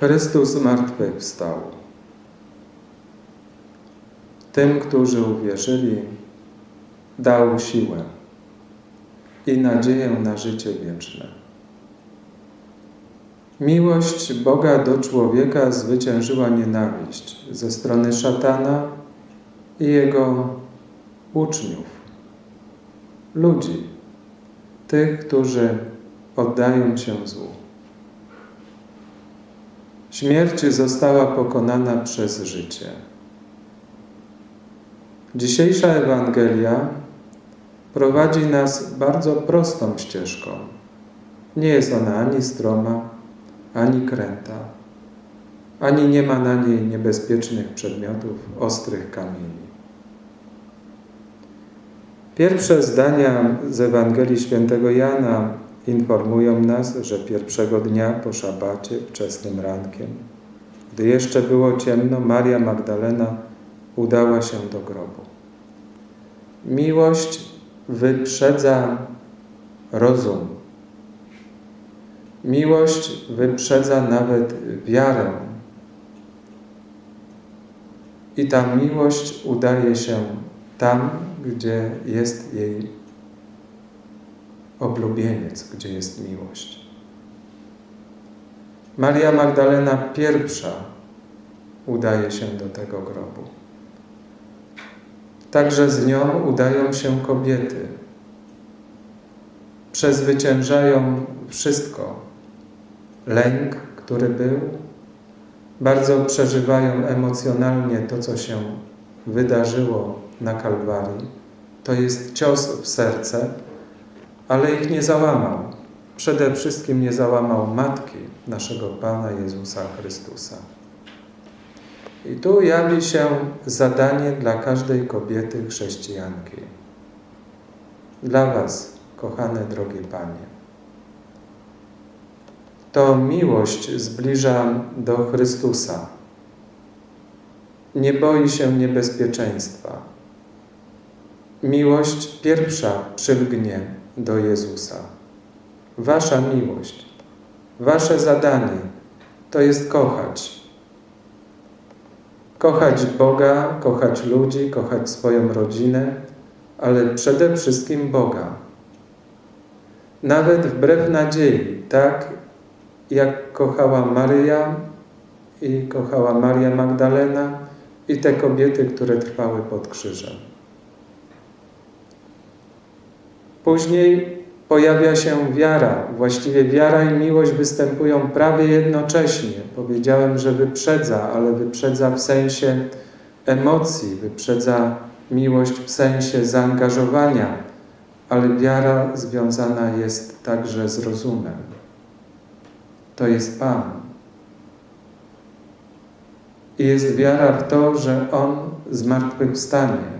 Chrystus zmartwychwstał. Tym, którzy uwierzyli, dał siłę i nadzieję na życie wieczne. Miłość Boga do człowieka zwyciężyła nienawiść ze strony szatana i jego uczniów, ludzi, tych, którzy oddają się złu. Śmierć została pokonana przez życie. Dzisiejsza Ewangelia prowadzi nas bardzo prostą ścieżką. Nie jest ona ani stroma, ani kręta, ani nie ma na niej niebezpiecznych przedmiotów, ostrych kamieni. Pierwsze zdania z Ewangelii Świętego Jana informują nas, że pierwszego dnia po szabacie, wczesnym rankiem, gdy jeszcze było ciemno, Maria Magdalena udała się do grobu. Miłość wyprzedza rozum. Miłość wyprzedza nawet wiarę. I ta miłość udaje się tam, gdzie jest jej oblubieniec, gdzie jest miłość. Maria Magdalena pierwsza udaje się do tego grobu. Także z nią udają się kobiety. Przezwyciężają wszystko. Lęk, który był, bardzo przeżywają emocjonalnie to, co się wydarzyło na Kalwarii. To jest cios w serce, ale ich nie załamał. Przede wszystkim nie załamał matki naszego Pana Jezusa Chrystusa. I tu jawi się zadanie dla każdej kobiety chrześcijanki. Dla Was, kochane drogie Panie. To miłość zbliża do Chrystusa. Nie boi się niebezpieczeństwa. Miłość pierwsza przylgnie do Jezusa. Wasza miłość, Wasze zadanie to jest kochać. Kochać Boga, kochać ludzi, kochać swoją rodzinę, ale przede wszystkim Boga. Nawet wbrew nadziei, tak jak kochała Maryja i kochała Maria Magdalena i te kobiety, które trwały pod krzyżem. Później pojawia się wiara. Właściwie wiara i miłość występują prawie jednocześnie. Powiedziałem, że wyprzedza, ale wyprzedza w sensie emocji, wyprzedza miłość w sensie zaangażowania, ale wiara związana jest także z rozumem. To jest Pan. I jest wiara w to, że On zmartwychwstanie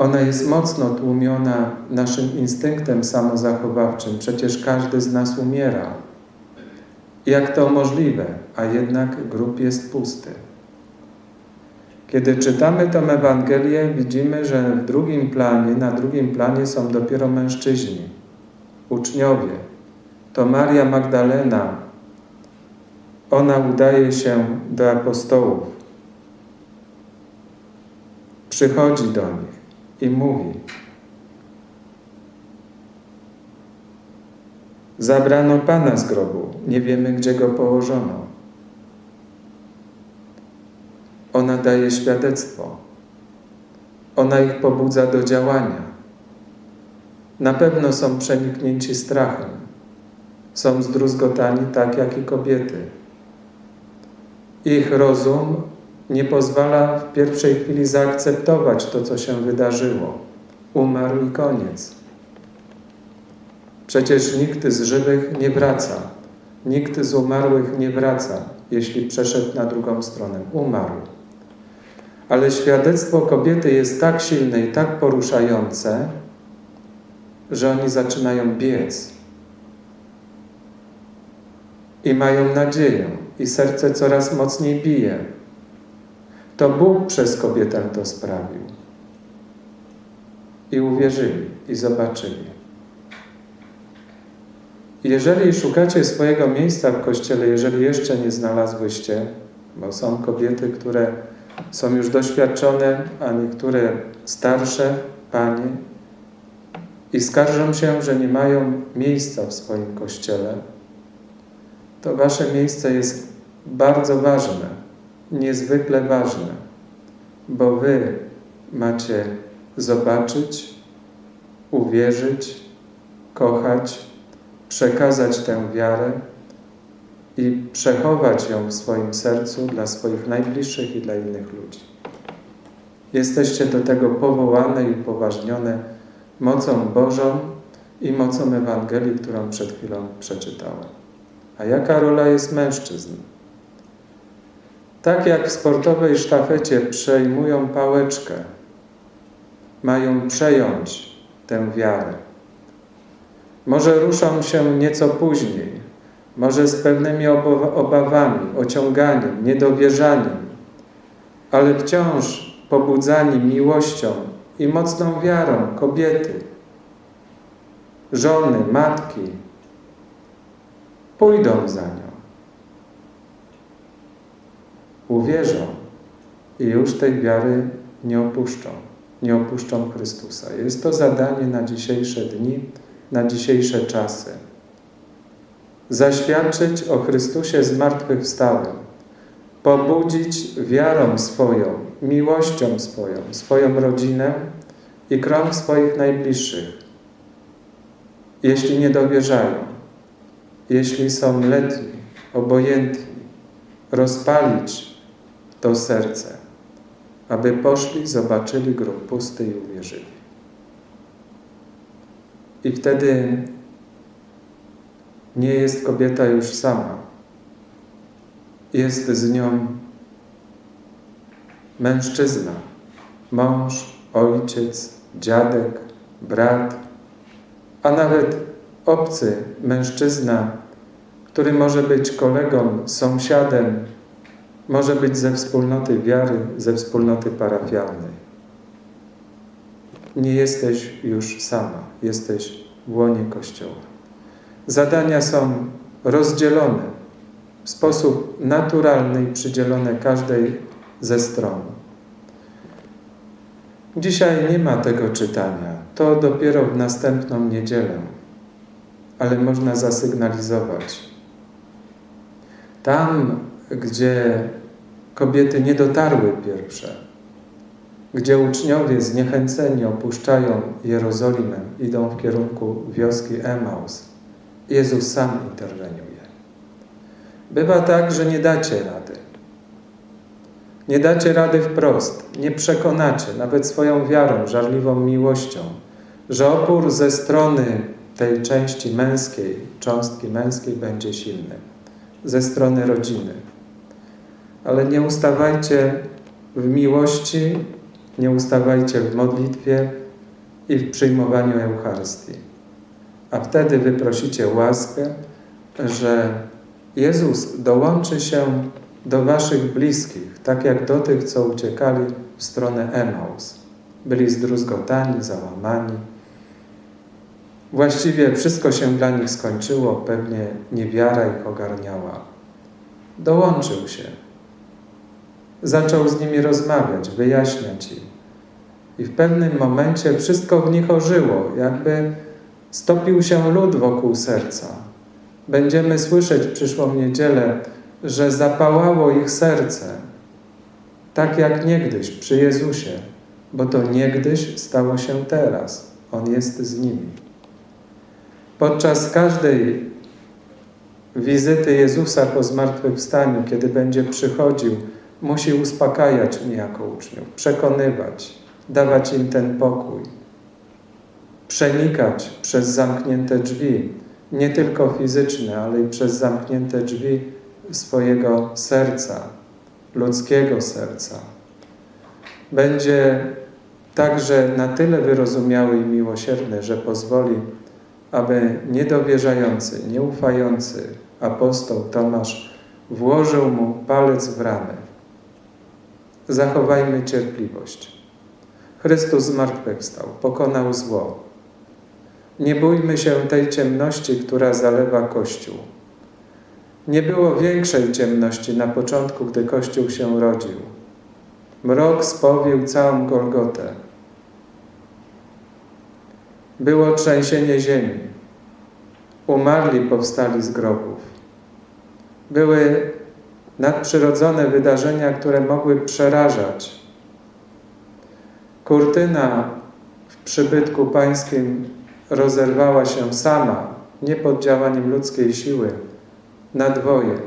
ona jest mocno tłumiona naszym instynktem samozachowawczym. Przecież każdy z nas umiera. Jak to możliwe, a jednak grób jest pusty. Kiedy czytamy tę Ewangelię, widzimy, że w drugim planie, na drugim planie są dopiero mężczyźni, uczniowie. To Maria Magdalena. Ona udaje się do apostołów. Przychodzi do nich i mówi: Zabrano Pana z grobu, nie wiemy, gdzie go położono. Ona daje świadectwo. Ona ich pobudza do działania. Na pewno są przeniknięci strachem. Są zdruzgotani tak jak i kobiety. Ich rozum nie pozwala w pierwszej chwili zaakceptować to, co się wydarzyło. Umarł i koniec. Przecież nikt z żywych nie wraca. Nikt z umarłych nie wraca, jeśli przeszedł na drugą stronę. Umarł. Ale świadectwo kobiety jest tak silne i tak poruszające, że oni zaczynają biec. I mają nadzieję, i serce coraz mocniej bije. To Bóg przez kobietę to sprawił. I uwierzyli, i zobaczyli. Jeżeli szukacie swojego miejsca w kościele, jeżeli jeszcze nie znalazłyście, bo są kobiety, które są już doświadczone, a niektóre starsze panie i skarżą się, że nie mają miejsca w swoim kościele, to wasze miejsce jest bardzo ważne, niezwykle ważne, bo wy macie zobaczyć, uwierzyć, kochać, przekazać tę wiarę i przechować ją w swoim sercu dla swoich najbliższych i dla innych ludzi. Jesteście do tego powołane i upoważnione mocą Bożą i mocą Ewangelii, którą przed chwilą przeczytałem. A jaka rola jest mężczyzn? Tak jak w sportowej sztafecie przejmują pałeczkę, mają przejąć tę wiarę. Może ruszą się nieco później, może z pewnymi obawami, ociąganiem, niedowierzaniem, ale wciąż pobudzani miłością i mocną wiarą kobiety, żony, matki, pójdą za nią. Uwierzą i już tej wiary nie opuszczą, nie opuszczą Chrystusa. Jest to zadanie na dzisiejsze dni, na dzisiejsze czasy zaświadczyć o Chrystusie zmartwychwstałym, pobudzić wiarą swoją, miłością swoją, swoją rodzinę i krąg swoich najbliższych, jeśli nie dowierzają, jeśli są letni, obojętni, rozpalić to serce, aby poszli, zobaczyli grób pusty i uwierzyli. I wtedy nie jest kobieta już sama. Jest z nią mężczyzna, mąż, ojciec, dziadek, brat, a nawet obcy mężczyzna, który może być kolegą, sąsiadem, może być ze wspólnoty wiary, ze wspólnoty parafialnej. Nie jesteś już sama, jesteś w łonie Kościoła. Zadania są rozdzielone w sposób naturalny i przydzielone każdej ze stron. Dzisiaj nie ma tego czytania. To dopiero w następną niedzielę, ale można zasygnalizować. Tam, gdzie kobiety nie dotarły pierwsze, gdzie uczniowie zniechęceni opuszczają Jerozolimę, idą w kierunku wioski Emaus, Jezus sam interweniuje. Bywa tak, że nie dacie rady. Nie dacie rady wprost, nie przekonacie nawet swoją wiarą, żarliwą miłością, że opór ze strony tej części męskiej, cząstki męskiej będzie silny, ze strony rodziny. Ale nie ustawajcie w miłości, nie ustawajcie w modlitwie i w przyjmowaniu Eucharystii. A wtedy wyprosicie łaskę, że Jezus dołączy się do waszych bliskich, tak jak do tych, co uciekali w stronę Emaus. Byli zdruzgotani, załamani. Właściwie wszystko się dla nich skończyło, pewnie niewiara ich ogarniała. Dołączył się. Zaczął z nimi rozmawiać, wyjaśniać im. I w pewnym momencie wszystko w nich ożyło, jakby Stopił się lód wokół serca. Będziemy słyszeć w przyszłą niedzielę, że zapałało ich serce, tak jak niegdyś przy Jezusie, bo to niegdyś stało się teraz. On jest z nimi. Podczas każdej wizyty Jezusa po zmartwychwstaniu, kiedy będzie przychodził, musi uspokajać niejako uczniów, przekonywać, dawać im ten pokój przenikać przez zamknięte drzwi, nie tylko fizyczne, ale i przez zamknięte drzwi swojego serca, ludzkiego serca. Będzie także na tyle wyrozumiały i miłosierny, że pozwoli, aby niedowierzający, nieufający apostoł Tomasz włożył mu palec w ranę. Zachowajmy cierpliwość. Chrystus zmartwychwstał, pokonał zło Nie bójmy się tej ciemności, która zalewa Kościół. Nie było większej ciemności na początku, gdy Kościół się rodził. Mrok spowił całą Golgotę. Było trzęsienie ziemi. Umarli powstali z grobów. Były nadprzyrodzone wydarzenia, które mogły przerażać. Kurtyna w przybytku pańskim rozerwała się sama, nie pod działaniem ludzkiej siły, na dwoje.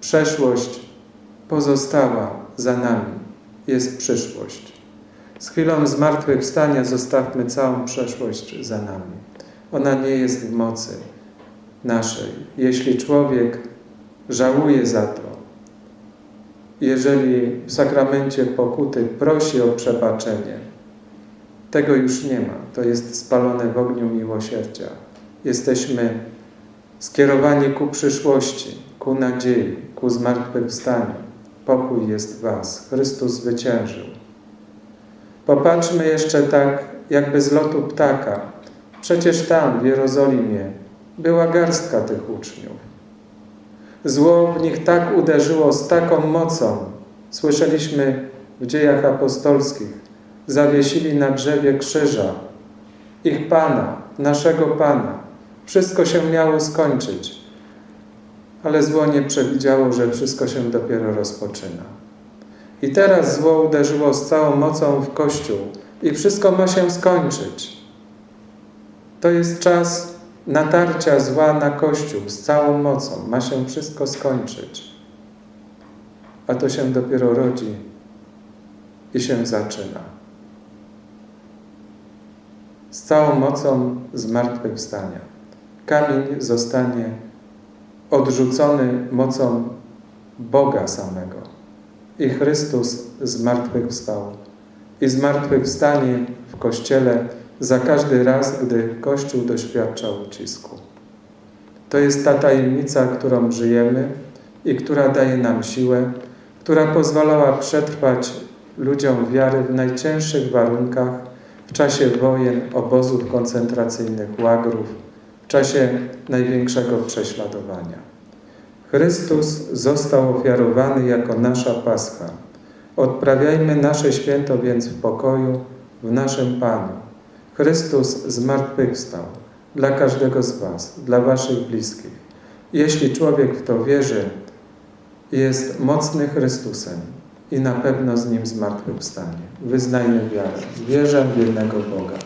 Przeszłość pozostała za nami, jest przyszłość. Z chwilą zmartwychwstania zostawmy całą przeszłość za nami. Ona nie jest w mocy naszej. Jeśli człowiek żałuje za to, jeżeli w sakramencie pokuty prosi o przebaczenie, tego już nie ma. To jest spalone w ogniu miłosierdzia. Jesteśmy skierowani ku przyszłości, ku nadziei, ku zmartwychwstaniu. Pokój jest w Was. Chrystus zwyciężył. Popatrzmy jeszcze tak, jakby z lotu ptaka. Przecież tam, w Jerozolimie, była garstka tych uczniów. Zło w nich tak uderzyło z taką mocą. Słyszeliśmy w dziejach apostolskich. Zawiesili na drzewie krzyża. Ich Pana, naszego Pana. Wszystko się miało skończyć. Ale zło nie przewidziało, że wszystko się dopiero rozpoczyna. I teraz zło uderzyło z całą mocą w Kościół i wszystko ma się skończyć. To jest czas natarcia zła na Kościół z całą mocą. Ma się wszystko skończyć. A to się dopiero rodzi i się zaczyna. Z całą mocą zmartwychwstania. Kamień zostanie odrzucony mocą Boga samego. I Chrystus zmartwychwstał. I zmartwychwstanie w Kościele za każdy raz, gdy Kościół doświadcza ucisku. To jest ta tajemnica, którą żyjemy i która daje nam siłę, która pozwalała przetrwać ludziom wiary w najcięższych warunkach, w czasie wojen, obozów koncentracyjnych, łagrów, w czasie największego prześladowania. Chrystus został ofiarowany jako nasza Pascha. Odprawiajmy nasze święto więc w pokoju, w naszym Panu. Chrystus zmartwychwstał dla każdego z Was, dla Waszych bliskich. Jeśli człowiek w to wierzy, jest mocny Chrystusem i na pewno z Nim zmartwychwstanie. Wyznajmy wiarę. Wierzę w jednego Boga.